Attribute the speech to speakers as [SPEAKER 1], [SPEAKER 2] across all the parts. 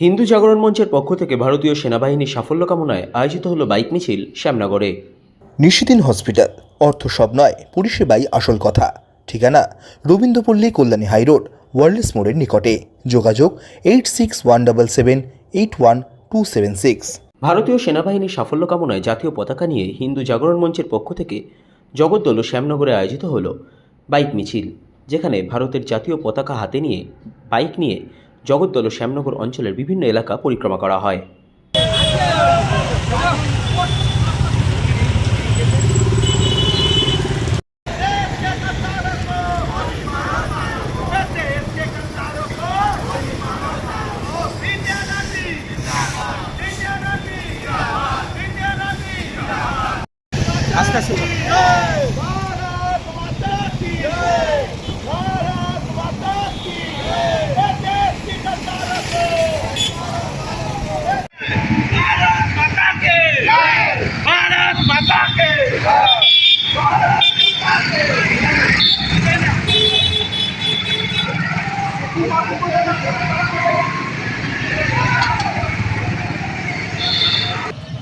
[SPEAKER 1] হিন্দু জাগরণ মঞ্চের পক্ষ থেকে ভারতীয় সেনাবাহিনীর সাফল্য কামনায় আয়োজিত হলো বাইক মিছিল শ্যামনগরে।
[SPEAKER 2] নিশিদিন হসপিটাল অর্থ সব নয় পরিষেবাই আসল কথা। ঠিকানা রবীন্দ্রপল্লী কল্যাণী হাইরোড ওয়ার্ল্ডস মোড়ের নিকটে। যোগাযোগ eight six one double seven eight one two seven six.
[SPEAKER 1] ভারতীয় সেনাবাহিনীর সাফল্য কামনায় জাতীয় পতাকা নিয়ে হিন্দু জাগরণ মঞ্চের পক্ষ থেকে জগদ্দল শ্যামনগরে আয়োজিত হলো বাইক মিছিল যেখানে ভারতের জাতীয় পতাকা হাতে নিয়ে বাইক নিয়ে জগদ্দল ও শ্যামনগর অঞ্চলের বিভিন্ন এলাকা পরিক্রমা করা হয়।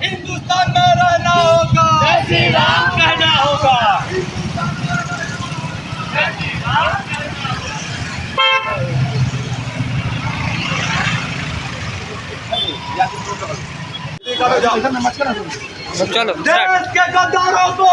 [SPEAKER 3] हिंदुस्तान में रहना होगा। जय श्री राम कहना होगा। देश के गद्दारों को।